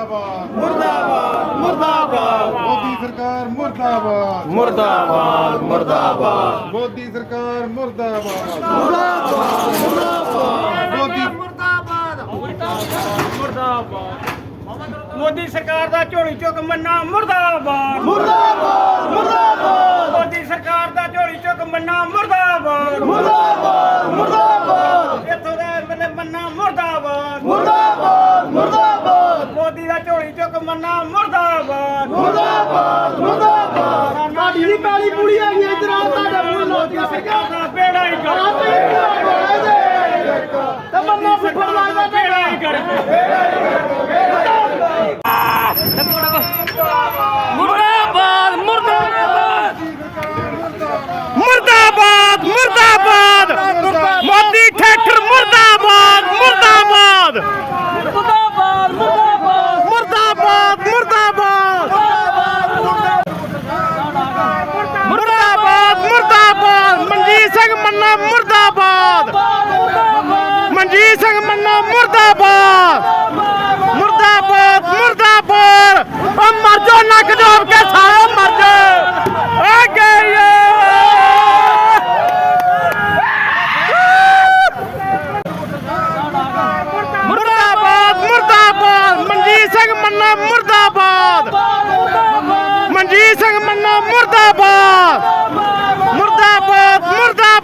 ਮੁਰਦਾਬਾਦ। ਮੁਰਦਾਬਾਦ ਮੁਰਦਾਬਾਦ। ਮੋਦੀ ਸਰਕਾਰ ਮੁਰਦਾਬਾਦ। ਮੁਰਦਾਬਾਦ ਮੁਰਦਾਬਾਦ। ਮੋਦੀ ਸਰਕਾਰ ਮੁਰਦਾਬਾਦ। ਮੁਰਦਾਬਾਦ ਮੁਰਦਾਬਾਦ। ਮੋਦੀ ਮੁਰਦਾਬਾਦ। ਮੁਰਦਾਬਾਦ। ਮੋਦੀ ਸਰਕਾਰ ਦਾ ਝੋਲੀ ਚੁੱਕ ਮੰਨਾ ਮੁਰਦਾਬਾਦ। ਮੁਰਦਾਬਾਦ। ਮੁਰਦਾਬਾਦ ਸਾਡੀ ਦੀ ਕਾਲੀ ਪੂੜੀ ਆ ਇਧਰ ਆ ਤੁਹਾਡੇ ਮੂੰਹ ਲੋਕਾਂ ਸਰਕਾਰ ਦਾ ਬੇੜਾ ਹੀ ਕਰ ਤੇ ਮੰਨਾ ਫੁੱਫੜ ਲੱਗਦਾ ਬੇੜਾ ਹੀ ਕਰ ਮੁਰਦਾਬਾਦ ਮੁਰਦਾਬਾਦ ਮੁਰਦਾਬਾਦ ਮੁਰਦਾਬਾਦ ਮੋਦੀ ਠੇਕਰ ਮੁਰਦਾਬਾਦ ਮੁਰਦਾਬਾਦ ਮੁਰਦਾਬਾਦ ਮੁਰਦਾਬਾਦ ਮੁਰਦਾਬਾਦ ਮੁਰਦਾਬਾਦ ਮੁਰਦਾਬਾਦ ਮਨਜੀਤ ਸਿੰਘ ਮੰਨਾ ਮੁਰਦਾਬਾਦ। ਮਨਜੀਤ ਸਿੰਘ ਮੰਨਾ ਮੁਰਦਾਬਾਦ। ਮੁਰਦਾਬਾਦ ਮੁਰਦਾਬਾਦ। ਉਹ ਮਰ ਜਾ ਨੱਕ ਡੋਬ ਕੇ ਸਾਰਾ ਮਰ ਜਾ ਆ ਗਈ ਮੁਰਦਾਬਾਦ ਮੁਰਦਾਬਾਦ ਮਨਜੀਤ ਸਿੰਘ ਮੰਨਾ ਮੁਰਦਾਬਾਦ ਮਨਜੀਤ ਸਿੰਘ ਮੰਨਾ ਮੁਰਦਾਬਾਦ। ਮੁਰਦਾਬਾਦ ਮੁਰਦਾਬਾਦ।